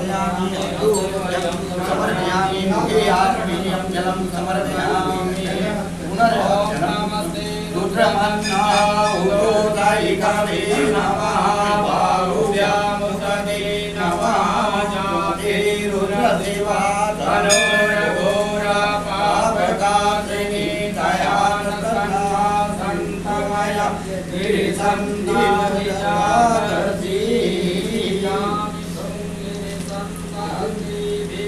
समर्पयामि अग्निहोत्रं समर्पयामि मुखे आत्मीयं जलं समर्पयामि पुनर्जलं रुद्रमन्नाहुतोदायिकवे नमः बाहुव्यामुदते नमः जाते रुद्रदेवा तनोरघोरपापकात्रिणी दयानन्दना सन्तमय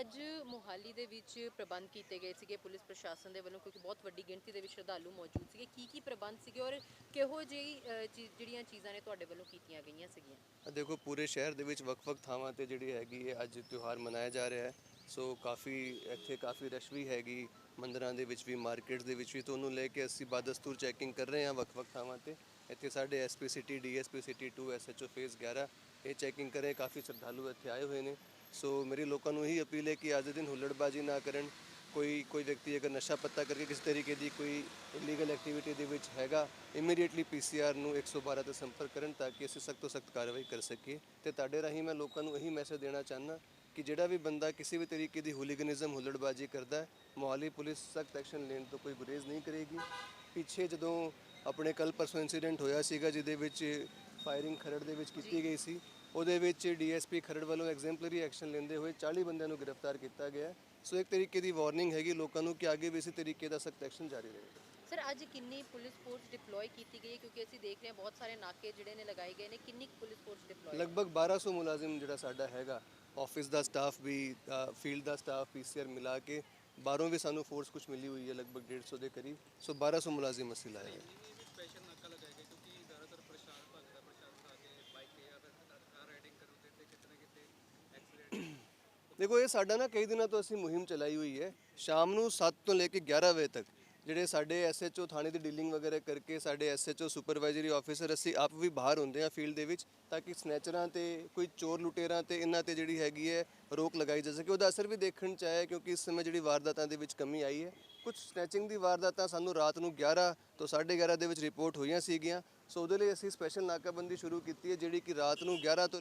ਅੱਜ ਮੋਹਾਲੀ ਦੇ ਵਿੱਚ ਪ੍ਰਬੰਧ ਕੀਤੇ ਗਏ ਸੀਗੇ ਪੁਲਿਸ ਪ੍ਰਸ਼ਾਸਨ ਦੇ ਵੱਲੋਂ ਕਿਉਂਕਿ ਬਹੁਤ ਵੱਡੀ ਗਿਣਤੀ ਦੇ ਵਿੱਚ ਸ਼ਰਧਾਲੂ ਮੌਜੂਦ ਸੀਗੇ। ਕੀ ਕੀ ਪ੍ਰਬੰਧ ਸੀਗੇ ਔਰ ਕਿਹੋ ਜਿਹੀ ਅ, ਜਿਹੜੀਆਂ ਚੀਜ਼ਾਂ ਨੇ ਤੁਹਾਡੇ ਵੱਲੋਂ ਕੀਤੀਆਂ ਗਈਆਂ ਸੀਗੀਆਂ? ਦੇਖੋ ਪੂਰੇ ਸ਼ਹਿਰ ਦੇ ਵਿੱਚ ਵੱਖ-ਵੱਖ ਥਾਵਾਂ ਤੇ ਜਿਹੜੀ ਹੈਗੀ ਹੈ ਅੱਜ ਤਿਉਹਾਰ ਮਨਾਇਆ ਜਾ ਰਿਹਾ ਹੈ। ਸੋ ਕਾਫੀ ਇੱਥੇ ਕਾਫੀ ਰਸ਼ ਵੀ ਹੈਗੀ, ਮੰਦਰਾਂ ਦੇ ਵਿੱਚ ਵੀ, ਮਾਰਕੀਟ ਦੇ ਵਿੱਚ ਵੀ। ਤੋਂ ਉਹਨੂੰ ਲੈ ਕੇ ਅਸੀਂ ਬਾਦਸਤੂਰ ਚੈਕਿੰਗ ਕਰ ਰਹੇ ਹਾਂ ਵੱਖ-ਵੱਖ ਥਾਵਾਂ ਤੇ। ਇੱਥੇ ਸਾਡੇ SP city DSP city 2 SHO phase 11 ਇਹ ਚੈਕਿੰਗ ਕਰੇ ਕਾਫੀ ਸ਼ਰਧਾਲੂ ਇੱਥੇ ਆਏ ਹੋਏ ਨੇ। ਸੋ ਮੇਰੀ ਲੋਕਾਂ ਨੂੰ ਇਹੀ ਅਪੀਲ ਹੈ ਕਿ ਅੱਜ ਦੇ ਦਿਨ ਹੁੱਲੜਬਾਜ਼ੀ ਨਾ ਕਰਨ। ਕੋਈ ਕੋਈ ਵਿਅਕਤੀ ਅਗਰ ਨਸ਼ਾ ਪੱਤਾ ਕਰਕੇ ਕਿਸੇ ਤਰੀਕੇ ਦੀ ਕੋਈ ਇਲੀਗਲ ਐਕਟੀਵਿਟੀ ਦੇ ਵਿੱਚ ਹੈਗਾ ਇਮੀਡੀਏਟਲੀ ਪੀਸੀਆਰ ਨੂੰ 112 ਤੇ ਸੰਪਰਕ ਕਰਨ ਤਾਂ ਕਿ ਅਸੀਂ ਸਖਤ ਤੋਂ ਸਖਤ ਕਾਰਵਾਈ ਕਰ ਸਕੀਏ। ਤੇ ਤੁਹਾਡੇ ਰਾਹੀਂ ਮੈਂ ਲੋਕਾਂ ਨੂੰ ਇਹੀ ਮੈਸੇਜ ਦੇਣਾ ਚਾਹੁੰਦਾ ਕਿ ਜਿਹੜਾ ਵੀ ਬੰਦਾ ਕਿਸੇ ਵੀ ਤਰੀਕੇ ਦੀ ਹੁਲੀਗਨਿਜ਼ਮ ਹੁੱਲੜਬਾਜ਼ੀ ਕਰਦਾ ਮੋਹਾਲੀ ਪੁਲਿਸ ਸਖਤ ਐਕਸ਼ਨ ਲੈਣ ਤੋਂ ਕੋਈ ਗੁਰੇਜ਼ ਨਹੀਂ ਕਰੇਗੀ। ਪਿੱਛੇ ਜਦੋਂ ਆਪਣੇ ਕੱਲ ਪਰਸੋਂ ਇਨਸੀਡੈਂਟ ਹੋਇਆ ਸੀਗਾ, ਜਿਹਦੇ ਵਿੱਚ ਫਾਇਰਿੰਗ ਖਰੜ ਦੇ ਵਿੱਚ ਕੀਤੀ ਗਈ ਸੀ ਉਹਦੇ ਵਿੱਚ ਡੀਐਸਪੀ ਖਰੜ ਵੱਲੋਂ ਐਗਜ਼ੈਂਪਲਰੀ ਐਕਸ਼ਨ ਲੈਂਦੇ ਹੋਏ 40 ਬੰਦਿਆਂ ਨੂੰ ਗ੍ਰਿਫਤਾਰ ਕੀਤਾ ਗਿਆ। ਸੋ ਇੱਕ ਤਰੀਕੇ ਦੀ ਵਾਰਨਿੰਗ ਹੈਗੀ ਲੋਕਾਂ ਨੂੰ ਕਿ ਅੱਗੇ ਵੀ ਇਸੇ ਤਰੀਕੇ ਦਾ ਸਖਤ ਐਕਸ਼ਨ ਜਾਰੀ ਰਹੇਗਾ ਸਰ ਅੱਜ ਕਿੰਨੀ ਪੁਲਿਸ ਫੋਰਸ ਡਿਪਲੋਏ ਕੀਤੀ ਗਈ ਹੈ? ਕਿਉਂਕਿ ਅਸੀਂ ਦੇਖ ਰਹੇ ਹਾਂ ਬਹੁਤ ਸਾਰੇ ਨਾਕੇ ਜਿਹੜੇ ਨੇ ਲਗਾਏ ਗਏ ਨੇ। ਕਿੰਨੀ ਪੁਲਿਸ ਫੋਰਸ ਡਿਪਲੋਏ ਲਗਭਗ 1200 ਮੁਲਾਜ਼ਮ ਜਿਹੜਾ ਸਾਡਾ ਹੈਗਾ ਆਫਿਸ ਦਾ ਸਟਾਫ ਵੀ ਫੀਲਡ ਦਾ ਸਟਾਫ ਪੀਸੀਆਰ ਮਿਲਾ ਕੇ ਬਾਹਰੋਂ ਵੀ ਸਾਨੂੰ ਫੋਰਸ ਕੁਝ ਮਿਲੀ ਹੋਈ ਹੈ ਲਗਭਗ 150 ਦੇ ਕਰੀਬ। ਸੋ 1200 ਮੁਲਾਜ਼ਮ ਅਸੀਂ ਲਾਏ ਦੇਖੋ, ਇਹ ਸਾਡਾ ਨਾ ਕਈ ਦਿਨਾਂ ਤੋਂ ਅਸੀਂ ਮੁਹਿੰਮ ਚਲਾਈ ਹੋਈ ਹੈ। ਸ਼ਾਮ ਨੂੰ 7 ਤੋਂ ਲੈ ਕੇ 11 ਵਜੇ ਤੱਕ ਜਿਹੜੇ ਸਾਡੇ ਐਸਐਚਓ ਥਾਣੇ ਦੀ ਡੀਲਿੰਗ ਵਗੈਰਾ ਕਰਕੇ ਸਾਡੇ ਐਸਐਚਓ ਸੁਪਰਵਾਈਜ਼ਰੀ ਆਫੀਸਰ ਅਸੀਂ ਆਪ ਵੀ ਬਾਹਰ ਹੁੰਦੇ ਆ ਫੀਲਡ ਦੇ ਵਿੱਚ ਤਾਂ ਕਿ ਸਨੈਚਰਾਂ ਤੇ ਕੋਈ ਚੋਰ ਲੁਟੇਰਾਂ ਤੇ ਇਹਨਾਂ ਤੇ ਜਿਹੜੀ ਹੈਗੀ ਹੈ ਰੋਕ ਲਗਾਈ ਜਾ ਸਕੇ। ਉਹਦਾ ਅਸਰ ਵੀ ਦੇਖਣ ਚ ਆਇਆ ਕਿਉਂਕਿ ਇਸ ਸਮੇਂ ਜਿਹੜੀ ਵਾਰਦਾਤਾਂ ਦੇ ਵਿੱਚ ਕਮੀ ਆਈ ਹੈ। ਕੁਝ ਸਨੈਚਿੰਗ ਦੀ ਵਾਰਦਾਤਾਂ ਸਾਨੂੰ ਰਾਤ ਨੂੰ 11 ਤੋਂ 11:30 ਦੇ ਵਿੱਚ ਰਿਪੋਰਟ ਹੋਈਆਂ ਸੀਗੀਆਂ। ਸੋ ਉਹਦੇ ਲਈ ਅਸੀਂ ਸਪੈਸ਼ਲ ਨਾਕਾਬੰਦੀ ਸ਼ੁਰੂ ਕੀਤੀ ਹੈ, ਜਿਹੜੀ ਕਿ ਰਾਤ ਨੂੰ 11 ਤੋਂ